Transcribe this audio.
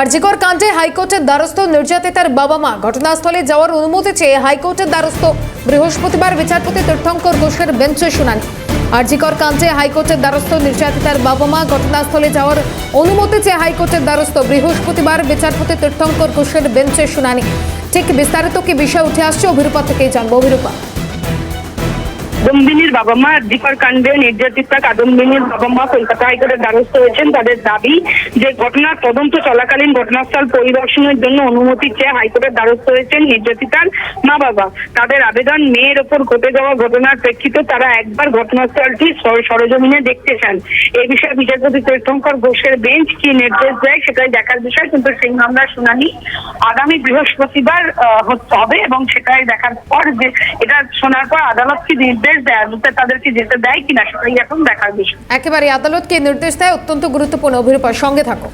আরজিকর কাণ্ডে হাইকোর্টের দ্বারস্থ নির্যাতিতার বাবা মা। ঘটনাস্থলে যাওয়ার অনুমতি চেয়ে হাইকোর্টের দ্বারস্থ বৃহস্পতিবার বিচারপতি তীর্থঙ্কর ঘোষের বেঞ্চে শুনানি। আরজিকর কাণ্ডে হাইকোর্টের দ্বারস্থ নির্যাতিতার বাবা মা ঘটনাস্থলে যাওয়ার অনুমতি চেয়ে হাইকোর্টের দ্বারস্থ বৃহস্পতিবার বিচারপতি তীর্থঙ্কর ঘোষের বেঞ্চে শুনানি। ঠিক বিস্তারিত কি বিষয় উঠে আসছে অভিরূপা থেকেই জানব। অভিরূপা। কাদম্বিনীর বাবা মা দীপার কাণ্ডে নির্যাতিতা কাদম্বিনীর বাবা মা কলকাতা হাইকোর্টের দ্বারস্থ হয়েছেন। তাদের দাবি যে ঘটনার তদন্ত চলাকালীন ঘটনাস্থল পরিদর্শনের জন্য অনুমতি চেয়ে হাইকোর্টের দ্বারস্থ হয়েছেন নির্যাতিতার মা বাবা। তাদের আবেদন মেয়ের ওপর ঘটে যাওয়া ঘটনার প্রেক্ষিতে তারা একবার ঘটনাস্থলটি সর- সরেজমিনে দেখতে চান। এই বিষয়ে বিচারপতি তীর্থঙ্কর ঘোষের বেঞ্চ কি নির্দেশ দেয় সেটাই দেখার বিষয়, কিন্তু সেই মামলার শুনানি আগামী বৃহস্পতিবার হবে এবং সেটাই দেখার পর যে এটা শোনার পর আদালত কি নির্দেশ দেয় আদালতে তাদেরকে যেতে দেয় কিনা সেটাই এখন দেখার বিষয়। একেবারে আদালতকে নির্দেশ দেয়, অত্যন্ত গুরুত্বপূর্ণ অভিরূপার সঙ্গে থাকো